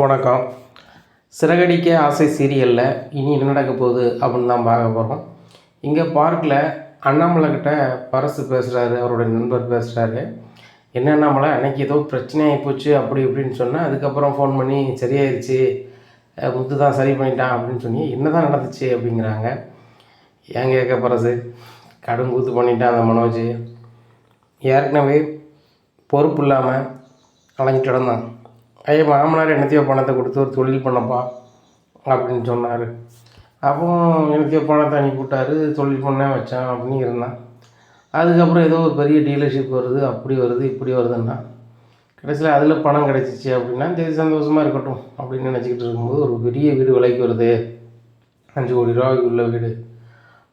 வணக்கம். சிறகடிக்க ஆசை சீரியலில் இனி என்ன நடக்க போகுது அப்படின்னு தான் பார்க்க போகிறோம் இங்கே பார்க்கில் அண்ணாமலை கிட்ட பரசு பேசுகிறாரு அவரோட நண்பர் பேசுகிறாரு என்ன அண்ணாமலை அன்னைக்கு ஏதோ பிரச்சனையாகி போச்சு அப்படி இப்படின்னு சொன்னால் அதுக்கப்புறம் ஃபோன் பண்ணி சரியாயிருச்சு முத்து தான் சரி பண்ணிட்டான் அப்படின்னு சொல்லி என்ன தான் நடந்துச்சு? அப்படிங்கிறாங்க. ஏன் கேட்க பரசு? கடும் கூத்து பண்ணிட்டான் அந்த மனோஜ். ஏற்கனவே பொறுப்பு இல்லாமல் அலைஞ்சிட்டு கிடந்தான். ஐயா மாமனார் என்னத்தையோ பணத்தை கொடுத்து ஒரு தொழில் பண்ணப்பா அப்படின்னு சொன்னார். அப்போ என்னத்தையோ பணத்தை அனுப்பிவிட்டாரு தொழில் பண்ண வச்சேன் அப்படின்னு இருந்தான். அதுக்கப்புறம் ஏதோ ஒரு பெரிய டீலர்ஷிப் வருது. அப்படி வருது இப்படி வருதுன்னா கடைசியில் அதில் பணம் கிடச்சிச்சு அப்படின்னா சரி சந்தோஷமாக இருக்கட்டும் அப்படின்னு நினச்சிக்கிட்டு இருக்கும்போது ஒரு பெரிய வீடு விலைக்கு வருது. அஞ்சு கோடி ரூபாய்க்கு உள்ள வீடு.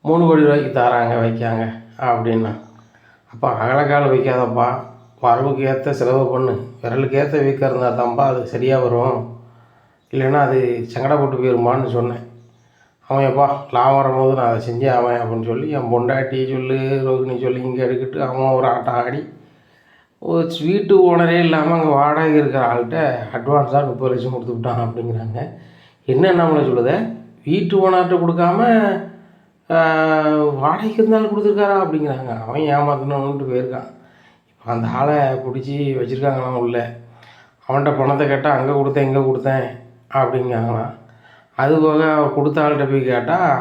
மூணு கோடி ரூபாய்க்கு தராங்க வைக்காங்க அப்படின்னா. அப்போ அகலக்கால் வைக்காதப்பா. வரவுக்கு ஏற்ற செலவு பண்ணு. விரலுக்கு ஏற்ற வீக்காக இருந்தால் தான்ப்பா அது சரியாக வரும். இல்லைன்னா அது சங்கடப்பட்டு போயிருமான்னு சொன்னேன். அவன் எப்பா லாபம் வரும்போது நான் அதை செஞ்சே அவன் அப்படின்னு சொல்லி என் பொண்டாட்டி சொல்லு ரோகிணி சொல்லி இங்கே எடுக்கிட்டு அவன் ஒரு ஆட்டம் ஆடி ஒரு வீட்டு ஓனரே இல்லாமல் அங்கே வாடகை இருக்கிற ஆள்கிட்ட அட்வான்ஸாக முப்பது லட்சம் கொடுத்து விட்டான் அப்படிங்கிறாங்க. என்ன நம்மளை சொல்லுத? வீட்டு ஓனர்கிட்ட கொடுக்காம வாடகைக்கு இருந்தாலும் கொடுத்துருக்காரா அப்படிங்கிறாங்க. அவன் ஏமாத்தணுன்ட்டு போயிருக்கான். அந்த ஆளை பிடிச்சி வச்சுருக்காங்களாம் உள்ள. அவன்கிட்ட பணத்தை கேட்டால் அங்கே கொடுத்தேன் இங்கே கொடுத்தேன் அப்படிங்காங்களாம் அது போக கொடுத்த ஆள்கிட்ட போய் கேட்டால்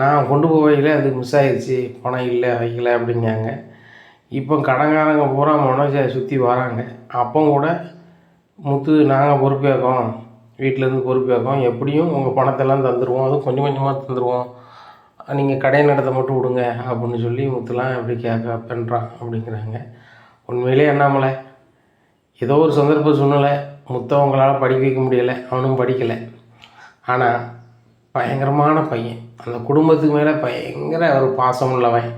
நான் கொண்டு போவையில் அது மிஸ் ஆயிடுச்சு பணம் இல்லை வைக்கல அப்படிங்காங்க இப்போ கடன்காரங்க பூரா மனோஜை சுற்றி வராங்க. அப்போ கூட முத்து நாங்கள் பொறுப்பேற்கோம் வீட்டிலேருந்து பொறுப்பேற்கோம். எப்படியும் உங்கள் பணத்தெல்லாம் தந்துடுவோம் அதுவும் கொஞ்சம் கொஞ்சமாக தந்துடுவோம் நீங்கள் கடை நடத்த மட்டும் விடுங்க அப்படின்னு சொல்லி முத்துலாம் எப்படி கேட்க பண்ணுறான் அப்படிங்கிறாங்க. உண்மையிலே அண்ணாமலை ஏதோ ஒரு சந்தர்ப்ப சூழ்நிலை முத்தவங்களால் படிக்க வைக்க முடியலை அவனும் படிக்கலை. ஆனால் பயங்கரமான பையன். அந்த குடும்பத்துக்கு மேலே பயங்கர ஒரு பாசம் உள்ளவன்.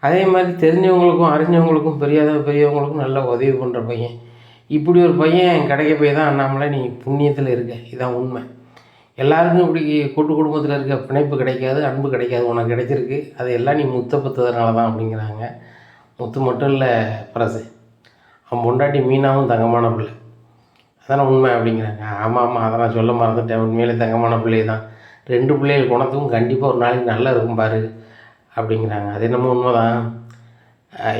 அதே மாதிரி தெரிஞ்சவங்களுக்கும் அறிஞ்சவங்களுக்கும் பெரியாத பெரியவங்களுக்கும் நல்ல உதவி பண்ணுற பையன். இப்படி ஒரு பையன் கிடைக்க போய் தான் அண்ணாமலை நீ புண்ணியத்தில் இருக்க. இதான் உண்மை. எல்லாருக்கும் இப்படி கூட்டு குடும்பத்தில் இருக்க பிணைப்பு கிடைக்காது அன்பு கிடைக்காது. உனக்கு கிடைச்சிருக்கு. அது எல்லாம் நீ முத்த பத்ததுனால தான் அப்படிங்கிறாங்க. முத்து மட்டும் இல்லை பிரசு. அவன் பொண்டாட்டி மீனாவும் தங்கமான பிள்ளை. அதான உண்மை அப்படிங்கிறாங்க. ஆமாம் ஆமாம் அதை நான் சொல்ல மறந்துட்டேன். உண்மையிலே தங்கமான பிள்ளை தான் ரெண்டு பிள்ளைகள் குணத்துக்கும் கண்டிப்பாக ஒரு நாளைக்கு நல்லா இருக்கும் பாரு அப்படிங்கிறாங்க. அது என்னமோ உண்மை தான்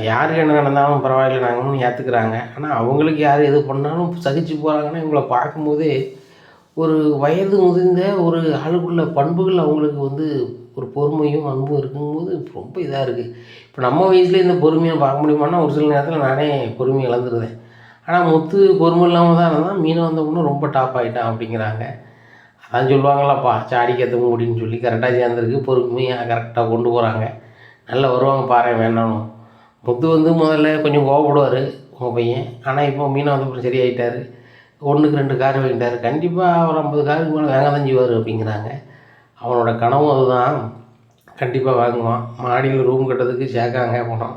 யாருக்கு என்ன நடந்தாலும் பரவாயில்ல நாங்கள்னு ஏற்றுக்கிறாங்க ஆனால் அவங்களுக்கு யார் எது பண்ணாலும் சகிச்சு போகிறாங்கன்னா இவங்களை பார்க்கும்போதே ஒரு வயது முதிர்ந்த ஒரு ஆளுக்குள்ள பண்புகள் அவங்களுக்கு வந்து ஒரு பொறுமையும் அன்பும் இருக்கும்போது ரொம்ப இதாக இருக்குது இப்போ நம்ம வயசுலேயே இந்த பொறுமையை பார்க்க முடியுமான்னா ஒரு சில நேரத்தில் நானே பொறுமையை இழந்துருவேன். ஆனால் முத்து பொறுமை இல்லாமல் தான் இருந்தால் மீனை வந்தவொன்னும் ரொம்ப டாப் ஆகிட்டான் அப்படிங்கிறாங்க. அதான் சொல்லுவாங்களாப்பா சாடிக்கு அப்படின்னு முடின்னு சொல்லி கரெக்டாக சேர்ந்துருக்கு. பொறுமையாக கரெக்டாக கொண்டு போகிறாங்க நல்லா வருவாங்க பாரு வேணாலும். முத்து வந்து முதல்ல கொஞ்சம் கோவப்படுவார் உங்கள் பையன். ஆனால் இப்போ மீனை வந்தப்பறம் சரியாயிட்டார். ஒன்றுக்கு ரெண்டு கார் வாங்கிட்டார். கண்டிப்பாக ஒரு ஐம்பது காருக்கு மேலே வேங்க தான் செய்வார் அப்படிங்கிறாங்க. அவனோட கனவும் அதுதான். கண்டிப்பாக வாங்குவான். மாடியில் ரூம் கட்டுறதுக்கு சேர்க்காங்க போனோம்.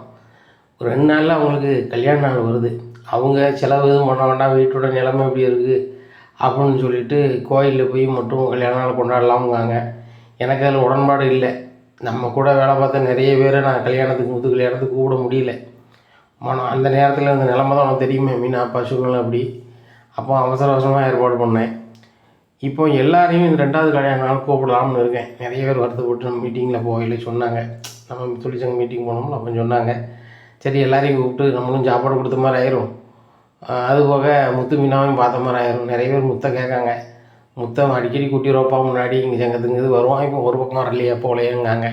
ஒரு ரெண்டு நாளில் அவங்களுக்கு கல்யாண நாள் வருது. அவங்க செலவு எதுவும் பண்ண வேண்டாம். வீட்டோட நிலைமை எப்படி இருக்குது அப்படின்னு சொல்லிட்டு கோயிலில் போய் மட்டும் கல்யாண நாள் கொண்டாடலாமுங்க எனக்கு அதில் உடன்பாடு இல்லை. நம்ம கூட வேலை பார்த்த நிறைய பேரை நான் கல்யாணத்துக்கு முத்து கல்யாணத்துக்கு கூப்பிட முடியல. மனம் அந்த நேரத்தில் இந்த நிலமை தான் உனக்கு தெரியுமே. மீனா அப்பா சூழ்நிலை அப்படி. அப்போ அவசர அவசரமாக ஏற்பாடு பண்ணேன். இப்போ எல்லாரையும் இந்த ரெண்டாவது கல்யாண நாள் கூப்பிடலாம்னு இருக்கேன். நிறைய பேர் வருத்தப்பட்டு நம்ம மீட்டிங்கில் போகல சொன்னாங்க. நம்ம தொழிற்சங்க மீட்டிங் போனோம்ல அப்போ சொன்னாங்க. சரி எல்லாரையும் கூப்பிட்டு நம்மளும் சாப்பாடு கொடுத்த மாதிரி ஆயிரும். அது போக முத்து மீனாவையும் பார்த்த மாதிரி ஆயிரும். நிறைய பேர் முத்தை கேட்காங்க. முத்தம் அடிக்கடி கூட்டிடுவோப்பா முன்னாடி இங்கே சங்கத்துக்கு இது வருவான். இப்போ ஒரு பக்கம் வரலையே போகலையேங்காங்க.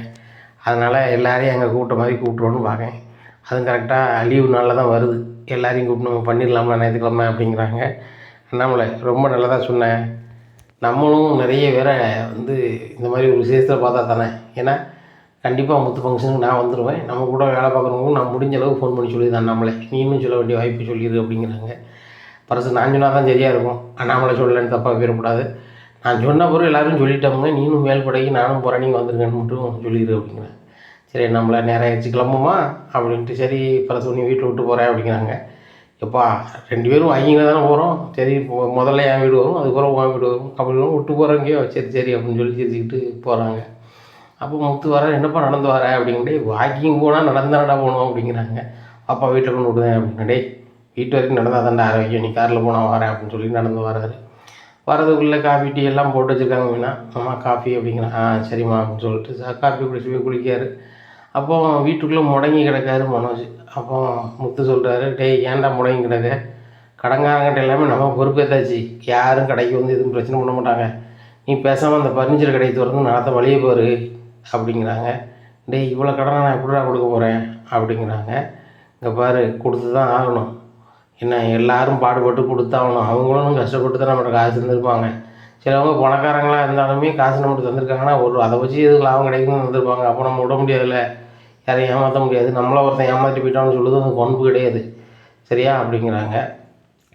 அதனால் எல்லாரையும் அங்கே கூப்பிட்ட மாதிரி கூப்பிட்றோன்னு பார்க்கேன் அதுவும் கரெக்டாக லீவு நாளில் தான் வருது. எல்லாரையும் கூப்பிட்டு நம்ம பண்ணிடலாமா ஞாயிற்றுக்கிழமை அப்படிங்கிறாங்க. அண்ணாமலை ரொம்ப நல்லதாக சொன்னேன் நம்மளும் நிறைய பேரை வந்து இந்த மாதிரி ஒரு விஷயத்தில் பார்த்தா தானே? ஏன்னா கண்டிப்பாக முத்து ஃபங்க்ஷனுக்கு நான் வந்துடுவேன் நம்ம கூட வேலை பார்க்குறவங்களும் நான் முடிஞ்ச அளவுக்கு ஃபோன் பண்ணி சொல்லி நம்மளே. நீனும் சொல்ல வேண்டிய வாய்ப்பு சொல்லிடு அப்படிங்கிறாங்க. பரசு நான் சொன்னால் தான் சரியாக இருக்கும். அண்ணாமலை சொல்லலன்னு தப்பாக போயிடக்கூடாது நான் சொன்ன பிறகு எல்லாரும் சொல்லிட்டோம்னா நீனும் மேல்படைக்கு நானும் போகிறேன் நீங்கள் வந்துருங்கன்னு மட்டும் சொல்லிடு அப்படிங்கிறேன் சரி நம்மளை நேரம் ஆயிடுச்சு. கிளம்புமா? அப்படின்ட்டு சரி பரசு நீ வீட்டில் விட்டு போகிறேன் அப்படிங்கிறாங்க. எப்பா ரெண்டு பேரும் ஐயங்க தானே போகிறோம் சரி இப்போ முதல்ல என் வீடு வரும் அதுக்கப்புறம் உன் வீடு வரும். அப்படி வரும் விட்டு போகிறோங்கயோ சரி சரி அப்படின்னு சொல்லி சிரிச்சுக்கிட்டு போகிறாங்க அப்போ முத்து வர என்னப்பா நடந்து வர அப்படிங்கிட்டே வாக்கிங் போனால் நடந்தாடா போகணும் அப்படிங்கிறாங்க. அப்பா வீட்டில் கொண்டு விடுதேன் அப்படின்னா வீட்டு வரைக்கும் நடந்தால் தான்டா ஆரோக்கியம். நீ காரில் போனால் வரேன் அப்படின்னு சொல்லி நடந்து வராரு. வரதுக்குள்ளே காஃபி டீ எல்லாம் போட்டு வச்சுருக்காங்க அப்படின்னா அம்மா காஃபி அப்படிங்கிறான் ஆ சரிம்மா அப்படின்னு சொல்லிட்டு காஃபி குடிச்சு போய் குளிக்காரு அப்போ வீட்டுக்குள்ளே முடங்கி கிடக்காரு மனோஜ். அப்போ முத்து சொல்கிறாரு டேய் ஏன்டா முடங்கி கிடக்க? கடங்காரங்கிட்ட எல்லாமே நம்ம பொறுப்பேற்றாச்சு யாரும் கடைக்கு வந்து எதுவும் பிரச்சனை பண்ண மாட்டாங்க. நீ பேசாமல் அந்த பர்னிச்சர் கடையை திறந்து நடத்த வழியே பாரு அப்படிங்கிறாங்க. டேய் இவ்வளோ கடனை நான் எப்படிடா கொடுக்க போகிறேன் அப்படிங்கிறாங்க. இங்கே பாரு கொடுத்து தான் ஆகணும். என்ன எல்லாரும் பாடுபட்டு கொடுத்தாகணும். அவங்களும் கஷ்டப்பட்டு தான் நம்மகிட்ட காசு தந்திருப்பாங்க. சிலவங்க பணக்காரங்களாக இருந்தாலுமே காசு நம்மகிட்ட தந்திருக்காங்கன்னா ஒரு அதை வச்சு எதுக்கு லாபம் கிடைக்கும்னு வந்திருப்பாங்க அப்போ நம்ம விட முடியாதுல்ல. யாரையும் ஏமாற்ற முடியாது. நம்மள ஒருத்தன் ஏமாற்றி போயிட்டான்னு சொல்லுது அது பண்பு கிடையாது. சரியா? அப்படிங்கிறாங்க.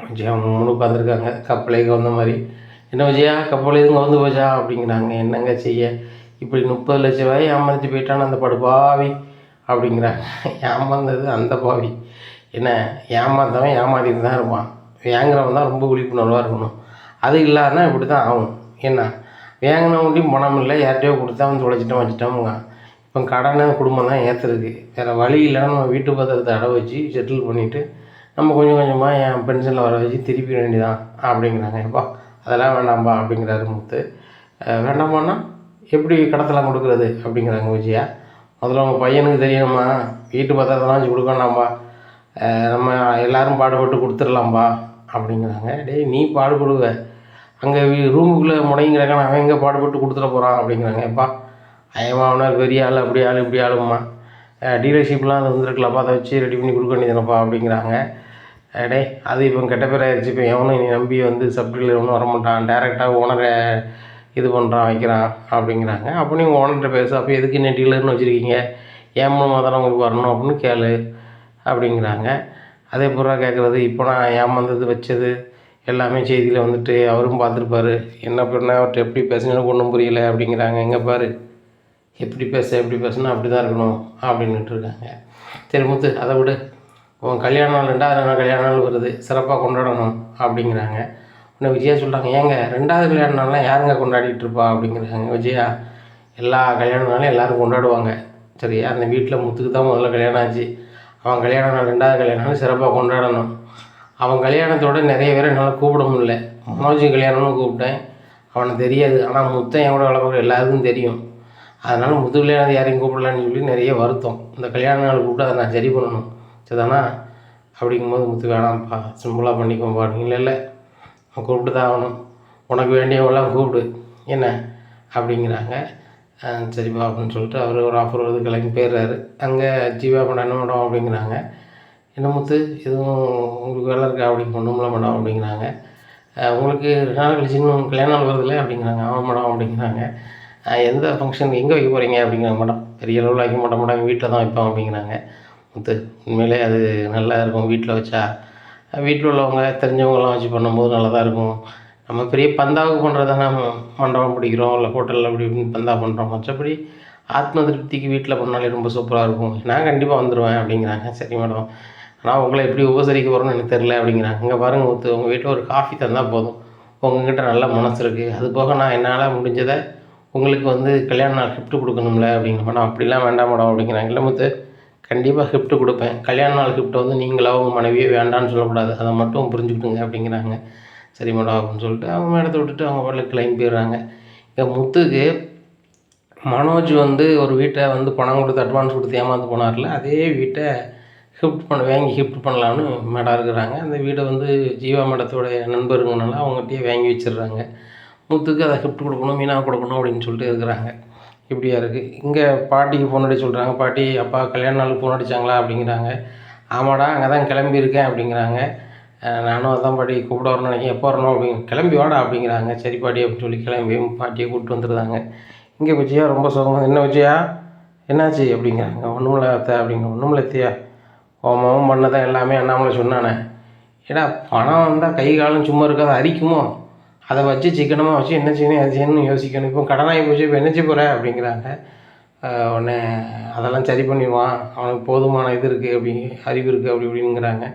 விஜயா மூணு உட்காந்துருக்காங்க கப்பலைக்கு வந்த மாதிரி. என்ன விஜயா? கப்பல் இதுங்க வந்து போச்சா? அப்படிங்கிறாங்க. என்னங்க செய்ய? இப்படி முப்பது லட்ச ரூபாய் ஏமாந்துட்டு போயிட்டான்னு அந்த படுபாவி. அப்படிங்கிறாங்க. ஏமாந்தது அந்த பாவி. என்ன? ஏமாந்தவன் ஏமாத்திட்டு தான் இருப்பான். வேங்குறவன் தான் ரொம்ப விழிப்புணர்வாக இருக்கணும். அது இல்லாதனா இப்படி தான் ஆகும். என்ன? வேங்கினவன்ட்டையும் பணம் இல்லை. யார்கிட்டயோ கொடுத்தா வந்து தொலைச்சிட்டோம் வச்சுட்டோமுங்க இப்போ கடனை குடும்பம் தான் ஏற்றுருக்கு வேறு வழி இல்லைன்னா நம்ம வீட்டு பத்திரத்தை அடை வச்சு செட்டில் பண்ணிவிட்டு நம்ம கொஞ்சம் கொஞ்சமாக என் பென்ஷனில் வர வச்சு திருப்பி வேண்டியதான் அப்படிங்கிறாங்க. எப்பா அதெல்லாம் வேண்டாம்ப்பா அப்படிங்கிறாரு முத்து. அஹ் வேண்டாமான்னா எப்படி கடத்தெல்லாம் கொடுக்குறது அப்படிங்கிறாங்க விஜயா. முதல்ல உங்கள் பையனுக்கு தெரியணுமா வீட்டு பத்திரத்தெல்லாம் வச்சு கொடுக்க வேண்டாம்ப்பா நம்ம எல்லாரும் பாடுபட்டு கொடுத்துடலாம்ப்பா அப்படிங்கிறாங்க. டேய் நீ பாடுபடுவ. அங்கே ரூமுக்குள்ளே முடங்கி கிடக்கான அவன் எங்கே பாடுபட்டு கொடுத்துட போகிறான் அப்படிங்கிறாங்க. எப்பா ஐயமாவனார் பெரிய ஆள் அப்படி ஆள் இப்படி ஆளும்மா டீலர்ஷிப்லாம் அது வந்துருக்கலப்பா அதை வச்சு ரெடி பண்ணி கொடுக்க வேண்டியதுனப்பா அப்படிங்கிறாங்க. அஹ் டேய் அது இப்போ கெட்ட பேர் ஆயிடுச்சு இப்போ எவனும் நீ நம்பி வந்து சப்டில் ஒன்றும் வர மாட்டான் டேரெக்டாக ஓனரை இது பண்ணுறான் வைக்கிறான் அப்படிங்கிறாங்க. அப்போ நீங்கள் ஓனர்கிட்ட பேசு அப்போ எதுக்கு என்ன டீலர்னு வச்சுருக்கீங்க? ஏன் மூலமாக தானே உங்களுக்கு வரணும் அப்படின்னு கேளு அப்படிங்கிறாங்க. அதே பூரா கேட்குறது இப்போ நான் ஏமாந்தது வச்சது எல்லாமே செய்தியில் வந்துட்டு அவரும் பார்த்துருப்பாரு. என்ன பண்ண அவர்கிட்ட எப்படி பேசுனேன்னு ஒன்றும் புரியலை அப்படிங்கிறாங்க. எங்கே பாரு. எப்படி பேச எப்படி பேசுனா அப்படி தான் இருக்கணும் அப்படின்ட்டு இருக்காங்க. சரி முத்து அதை விடு. உன் கல்யாண நாள் ரெண்டாவது நாள் கல்யாண நாள் வருது. சிறப்பாக கொண்டாடணும் அப்படிங்கிறாங்க. உடனே விஜயா சொல்கிறாங்க ஏங்க ரெண்டாவது கல்யாண நாள்லாம் யாருங்க கொண்டாடிட்டு இருப்பா? அப்படிங்கிறாங்க. விஜயா எல்லா கல்யாண நாளும் எல்லோரும் கொண்டாடுவாங்க. சரியா அந்த வீட்டில் முத்துக்கு தான் முதல்ல கல்யாணம் ஆச்சு. அவன் கல்யாண நாள் ரெண்டாவது கல்யாண நாள் சிறப்பாக கொண்டாடணும். அவன் கல்யாணத்தோட நிறைய பேரை என்னால் கூப்பிட முடியல. மனோஜ் கல்யாணம்னு கூப்பிட்டேன். அவனுக்கு தெரியாது. ஆனால் முத்தன் என் கூட எல்லாருக்கும் தெரியும். அதனால் முத்து யாரையும் கூப்பிடலான்னு சொல்லி நிறைய வருத்தம். இந்த கல்யாண நாள் கூப்பிட்டு அதை நான் சரி பண்ணணும். சரிதானா அப்படிங்கும்போது முத்து வேணாம்ப்பா சிம்பிளாக பண்ணிக்கோம்பா இல்லை இல்லை. கூப்பிட்டு தான் ஆகணும். உனக்கு வேண்டியவங்களாம் கூப்பிடு. என்ன? அப்படிங்கிறாங்க. சரிப்பா அப்படின்னு சொல்லிட்டு அவர் ஒரு ஆஃபர் வருது கிளம்பி போயிடுறாரு. அங்கே ஜீவா பண்ண என்ன மேடம் அப்படிங்கிறாங்க. என்ன முத்து? எதுவும் உங்களுக்கு வேலை இருக்கா? அப்படி பண்ணும்ல மேடம் அப்படிங்கிறாங்க. உங்களுக்கு ரெண்டு நாள் கழிச்சு இன்னும் கல்யாண நாள் வருதுல்ல அப்படிங்கிறாங்க. ஆமாம் மேடம் அப்படிங்கிறாங்க. எந்த ஃபங்க்ஷன் எங்கே வைக்க போகிறீங்க அப்படிங்கிறாங்க மேடம். பெரிய அளவில் வைக்க மாட்டோம் மேடம். வீட்டில் தான் வைப்போம் அப்படிங்கிறாங்க. முத்து உண்மையிலே அது நல்லா இருக்கும் வீட்டில் வச்சா. வீட்டில் உள்ளவங்க தெரிஞ்சவங்கலாம் வச்சு பண்ணும்போது நல்லா தான் இருக்கும். நம்ம பெரிய பந்தாவுக்கு பண்ணுறது தானே மண்டபம் பிடிக்கிறோம் இல்லை ஹோட்டலில் அப்படி இப்படின்னு பந்தா பண்ணுறோம் மற்றபடி ஆத்ம திருப்திக்கு வீட்டில் பண்ணாலே ரொம்ப சூப்பராக இருக்கும். நான் கண்டிப்பாக வந்துடுவேன் அப்படிங்கிறாங்க. சரி மேடம். ஆனால் உங்களை எப்படி உபசரிக்க போகிறோன்னு எனக்கு தெரில அப்படிங்கிறாங்க. இங்கே பாருங்க ஒத்து உங்கள் வீட்டில் ஒரு காஃபி தந்தால் போதும். உங்ககிட்ட நல்ல மனசு இருக்குது அது போக நான் என்னால் முடிஞ்சதை உங்களுக்கு வந்து கல்யாண நாள் gift கொடுக்கணும்ல அப்படிங்கிற மேடம் அப்படிலாம் வேண்டாம் மேடம் அப்படிங்கிறாங்க. இல்லை முத்து கண்டிப்பாக gift கொடுப்பேன். கல்யாண நாள் ஹிஃப்ட்டை வந்து நீங்களாக உங்கள் மனைவியே வேண்டான்னு சொல்லக்கூடாது. அதை மட்டும் புரிஞ்சுக்கிட்டுங்க அப்படிங்கிறாங்க. சரி மேடம் அப்படின்னு சொல்லிட்டு அவங்க மேடத்தை விட்டுட்டு அவங்க பாட்டில் கிளம்பி போயிடுறாங்க. இங்கே முத்துக்கு மனோஜ் வந்து ஒரு வீட்டை வந்து பணம் கொடுத்து அட்வான்ஸ் கொடுத்து ஏமாந்து போனார்ல அதே வீட்டை ஷிஃப்ட் பண்ண வாங்கி ஷிஃப்ட் பண்ணலான்னு மேடம் இருக்கிறாங்க. அந்த வீடை வந்து ஜீவா மேடத்தோடைய நண்பருங்கனால அவங்ககிட்டயே வாங்கி வச்சிடுறாங்க. முத்துக்கு அதை கிஃப்ட் கொடுக்கணும் மீனாக கொடுக்கணும் அப்படின்னு சொல்லிட்டு இருக்கிறாங்க. இப்படியா இருக்குது இங்கே பாட்டிக்கு ஃபோன் அடிச்சு சொல்கிறாங்க பாட்டி அப்பா கல்யாண நாளுக்கு ஃபோன் அடிச்சாங்களா அப்படிங்கிறாங்க. ஆமாடா அங்கே தான் கிளம்பியிருக்கேன் அப்படிங்கிறாங்க. நானும் அதான் பாட்டி கூப்பிட வரணும்னு நினைக்கிறேன். எப்போ வரணும் அப்படிங்க கிளம்பி வாடா அப்படிங்கிறாங்க. சரி பாட்டி அப்படின்னு சொல்லி கிளம்பி பாட்டியை கூப்பிட்டு வந்துடுறாங்க. இங்கே வச்சியா ரொம்ப சோகமாக என்ன வச்சியா என்னாச்சு அப்படிங்கிறாங்க. ஒன்றுமில்ல அத்தை அப்படிங்க ஒன்றுமில்ல அத்தையா? ஓமாவும் பண்ணதான் எல்லாமே அண்ணாமலை சொன்னானே. ஏடா பணம் வந்தால் கை காலம் சும்மா இருக்காது. அரிக்குமோ? அதை வச்சு சிக்கனமாக வச்சு என்ன செய்யணும் அது செய்யணும்னு யோசிக்கணும். இப்போ கடனாகி போச்சு இப்போ என்ன செய்ய போகிற அப்படிங்கிறாங்க. உடனே அதெல்லாம் சரி பண்ணிடுவான். அவனுக்கு போதுமான இது இருக்குது அப்படி அறிவு இருக்குது அப்படி இப்படிங்கிறாங்க.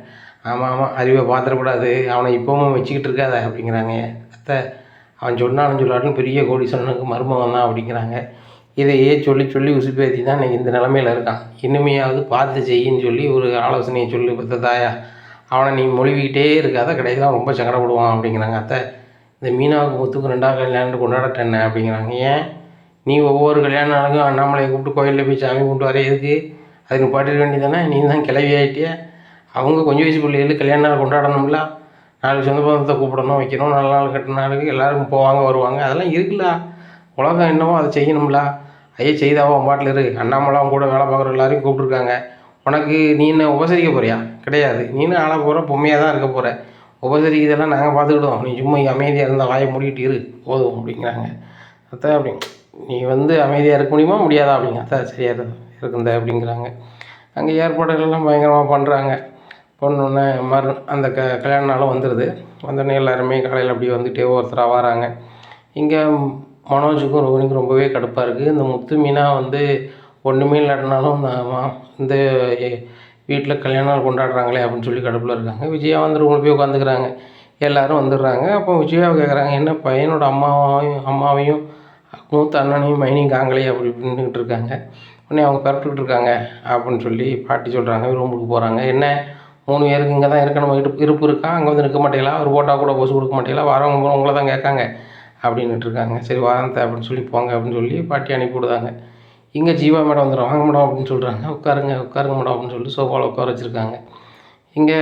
ஆமாம் ஆமாம் அறிவை பார்த்துடக்கூடாது. அவனை இப்போவும் வச்சுக்கிட்டு இருக்காத அப்படிங்கிறாங்க. அத்தை அவன் சொன்னாலும் சொல்லாட்டும் பெரிய கோடீஸ்வரனுக்கு மருமகன் தான் அப்படிங்கிறாங்க. இதையே சொல்லி சொல்லி உசுப்பேத்தி தான் இன்றைக்கி இந்த நிலமையில இருக்கான். இனிமையாவது பார்த்து செய்யின்னு சொல்லி ஒரு ஆலோசனையை சொல்லி பார்த்ததாயா தாயா அவனை நீ மொழிவிக்கிட்டே இருக்காத கடைசியில் ரொம்ப சங்கடப்படுவான் அப்படிங்கிறாங்க அத்தை. இந்த மீனாவுக்கு முத்துக்கு ரெண்டாவது கல்யாணம் கொண்டாடட்ட என்ன அப்படிங்கிறாங்க. ஏன்? நீ ஒவ்வொரு கல்யாணம் நாளுக்கும் அண்ணாமலையை கூப்பிட்டு கோயிலில் போய் சாமி கும்பிட்டு வர எதுக்கு? அதுக்கு பாட்டிட வேண்டியதானே நீ தான் கிளவி ஆகிட்டிய அவங்க கொஞ்சம் வயசு பிள்ளைகளுக்கு கல்யாண நாள் கொண்டாடணும்ல. நாளைக்கு சொந்த பந்தத்தை கூப்பிடணும் வைக்கணும் நல்ல நாள் கட்டின நாளுக்கு எல்லாருக்கும் போவாங்க வருவாங்க. அதெல்லாம் இருக்குல்ல. உலகம் என்னவோ அதை செய்யணும்ல. ஐயா செய்தாவோ? பாட்டில் இரு அண்ணாமலை அவங்க கூட வேலை பார்க்குற எல்லாரையும் கூப்பிட்ருக்காங்க உனக்கு நீ என்ன உபசரிக்க போறியா? கிடையாது. நீனும் ஆள போகிற பொம்மையாக தான் இருக்க போகிற உபசரிக்கிறதெல்லாம் நாங்கள் பார்த்துக்கிடுவோம். நீ சும்மா அமைதியாக இருந்தால் வாயை மூடிக்கிட்டு இரு. போதும் அப்படிங்கிறாங்க. அத்தை அப்படி நீ வந்து அமைதியாக இருக்க முடியுமா? முடியாதா அப்படிங்க. அத்தை சரியாக இருக்குந்த அப்படிங்கிறாங்க. அங்கே ஏற்பாடுகள்லாம் பயங்கரமாக பண்ணுறாங்க பொண்ணுன்னு மறு அந்த க கல்யாண நாளும் வந்துடுது வந்தோடனே எல்லாருமே காலையில் அப்படியே வந்துட்டே ஒருத்தராக வராங்க. இங்கே மனோஜுக்கும் ரோஹினிக்கும் ரொம்பவே கடுப்பாக இருக்குது இந்த முத்து மீனா வந்து ஒன்றுமே இல்லாட்டினாலும் இந்த வீட்டில் கல்யாணம் கொண்டாடுறாங்களே அப்படின்னு சொல்லி கடுப்பில் இருக்காங்க. விஜயா வந்துட்டு கொண்டு போய் உட்காந்துக்கிறாங்க. எல்லோரும் வந்துடுறாங்க. அப்போ விஜயாவை கேட்குறாங்க என்ன பையனோட அம்மாவையும் அம்மாவையும் மூத்த அண்ணனையும் மைனியும் காங்களே அப்படி இப்படின்னுக்கிட்டு இருக்காங்க. உடனே அவங்க பரப்பிக்கிட்டு இருக்காங்க அப்படின்னு சொல்லி பாட்டி சொல்கிறாங்க ரூமுக்கு போகிறாங்க என்ன? மூணு பேருக்கு இங்கே தான் இருக்கணும்? இருப்பு இருப்பு இருக்கா? அங்கே வந்து நிற்க மாட்டேங்களா? ஒரு ஓட்டா கூட போஸ் கொடுக்க மாட்டேங்களா? வரவங்க உங்களை தான் கேட்காங்க அப்படின்னுட்டு இருக்காங்க. சரி வரந்த அப்படின்னு சொல்லி போங்க அப்படின்னு சொல்லி பாட்டி அனுப்பி விடுதாங்க இங்கே ஜீவா மேடம் வந்துடும் வாங்க மேடம் அப்படின்னு சொல்கிறாங்க உட்காருங்க உட்காருங்க மேடம் அப்படின்னு சொல்லிட்டு சோஃபாவில் உட்கார வச்சுருக்காங்க. இங்கே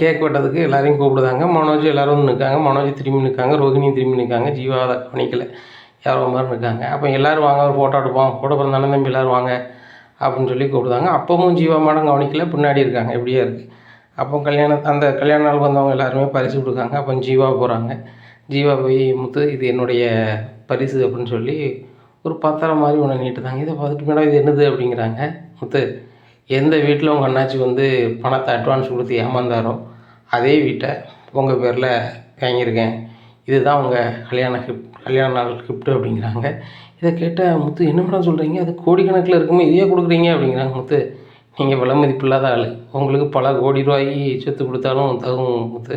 கேக் வெட்டதுக்கு எல்லோரையும் கூப்பிடுதாங்க மனோஜ் எல்லோரும் வந்து நிற்காங்க மனோஜ் திரும்பி நிற்காங்க ரோகிணியும் திரும்பி நிற்காங்க ஜீவா அதை கவனிக்கல. யாரோ மாதிரி இருக்காங்க அப்போ எல்லோரும் வாங்க ஒரு ஃபோட்டோ எடுப்போம். கூட பிறந்த தம்பி எல்லோரும் வாங்க அப்படின்னு சொல்லி கூப்பிடுதாங்க அப்பவும் ஜீவா மேடம் கவனிக்கல. பின்னாடி இருக்காங்க. இப்படியே இருக்குது அப்போ கல்யாணம் அந்த கல்யாண நாள் வந்தவங்க எல்லாருமே பரிசு கொடுக்காங்க அப்போ ஜீவா போகிறாங்க ஜீவா போய் முத்து இது என்னுடைய பரிசு அப்படின்னு சொல்லி ஒரு பத்திரம் மாதிரி ஒன்று நீட்டுதாங்க. இதை பார்த்துட்டு மேடம் இது என்னது அப்படிங்கிறாங்க. முத்து எந்த வீட்டில் உங்கள் அண்ணாச்சி வந்து பணத்தை அட்வான்ஸ் கொடுத்து ஏமாந்தாரோ அதே வீட்டை உங்கள் பேரில் வாங்கியிருக்கேன். இதுதான் உங்கள் கல்யாண கிஃப்ட் கல்யாண நாள் கிஃப்ட்டு அப்படிங்கிறாங்க. இதை கேட்டால் முத்து என்ன மேடம் சொல்கிறீங்க அது கோடிக்கணக்கில் இருக்குமே? இதையே கொடுக்குறீங்க அப்படிங்கிறாங்க முத்து. நீங்கள் விலை மதிப்பு இல்லாத ஆள். உங்களுக்கு பல கோடி ரூபாய்க்கு சொத்து கொடுத்தாலும் தகும் முத்து.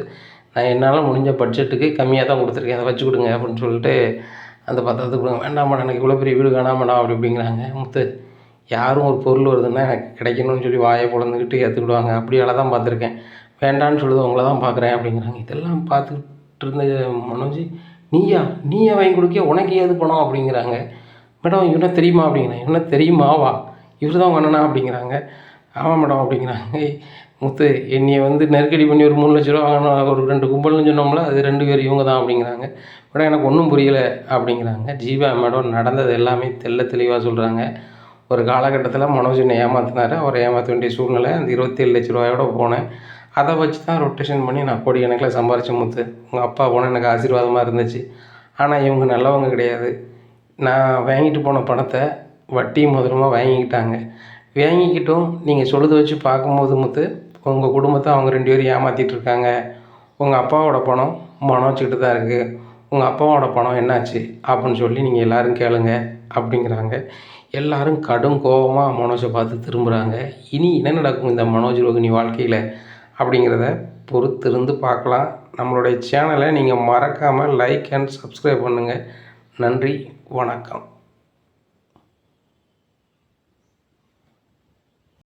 நான் என்னால் முடிஞ்ச பட்ஜெட்டுக்கு கம்மியாக தான் கொடுத்துருக்கேன். அதை வச்சு கொடுங்க அப்படின்னு சொல்லிட்டு அந்த பத்திரத்தை கொடுங்க. வேண்டாம் மேடம் எனக்கு இவ்வளோ பெரிய வீடு வேணாம் மேடம் அப்படி அப்படிங்கிறாங்க முத்து யாரும் ஒரு பொருள் வருதுன்னா எனக்கு கிடைக்கணும்னு சொல்லி வாயை பொழந்துக்கிட்டு ஏற்றுக்கிடுவாங்க அப்படியால தான் பார்த்துருக்கேன். வேண்டான்னு சொல்லுது உங்களை தான் பார்க்குறேன் அப்படிங்கிறாங்க. இதெல்லாம் பார்த்துக்கிட்டு இருந்த மனோஜ் நீயா? நீயா வாங்கி கொடுக்க உனக்கு ஏது பணம் அப்படிங்கிறாங்க. மேடம் இவனை தெரியுமா அப்படிங்கிறேன். என்ன தெரியுமாவா? இவர் தான் அண்ணனா அப்படிங்கிறாங்க. ஆமாம் மேடம் அப்படிங்கிறாங்க. முத்து என்னையை வந்து நெருக்கடி பண்ணி ஒரு மூணு லட்ச ரூபா வாங்கினா ஒரு ரெண்டு கும்பல்னு சொன்னோம்ல அது ரெண்டு பேர் இவங்க தான் அப்படிங்கிறாங்க. மேடம் எனக்கு ஒன்றும் புரியலை அப்படிங்கிறாங்க. ஜீவா மேடம் நடந்தது எல்லாமே தெல்ல தெளிவாக சொல்கிறாங்க ஒரு காலகட்டத்தில் மனோஜனை என்னை ஏமாற்றினார் அவரை ஏமாற்ற வேண்டிய சூழ்நிலை அந்த இருபத்தேழு லட்ச ரூபாயோட போனேன். அதை வச்சு தான் ரொட்டேஷன் பண்ணி நான் கோடி கணக்கில் சம்பாரித்த முத்து. உங்கள் அப்பா போனால் எனக்கு ஆசீர்வாதமாக இருந்துச்சு. ஆனால் இவங்க நல்லவங்க கிடையாது. நான் வாங்கிட்டு போன பணத்தை வட்டி முதலமாக வாங்கிக்கிட்டாங்க. வாங்கிக்கிட்டும். நீங்கள் சொல்லுதை வச்சு பார்க்கும்போது முத்து உங்கள் குடும்பத்தை அவங்க ரெண்டு பேரும் ஏமாற்றிட்டு இருக்காங்க. உங்கள் அப்பாவோட பணம் மனோச்சிக்கிட்டு தான் இருக்குது உங்கள் அப்பாவோட பணம் என்னாச்சு? அப்படின்னு சொல்லி நீங்கள் எல்லோரும் கேளுங்க அப்படிங்கிறாங்க. எல்லோரும் கடும் கோபமாக மனோஜை பார்த்து திரும்புகிறாங்க இனி என்ன நடக்கும் இந்த மனோஜ் ரோகிணி வாழ்க்கையில் அப்படிங்கிறத பொறுத்திருந்து பார்க்கலாம். நம்மளுடைய சேனலை நீங்கள் மறக்காமல் லைக் அண்ட் சப்ஸ்கிரைப் பண்ணுங்கள் நன்றி வணக்கம்.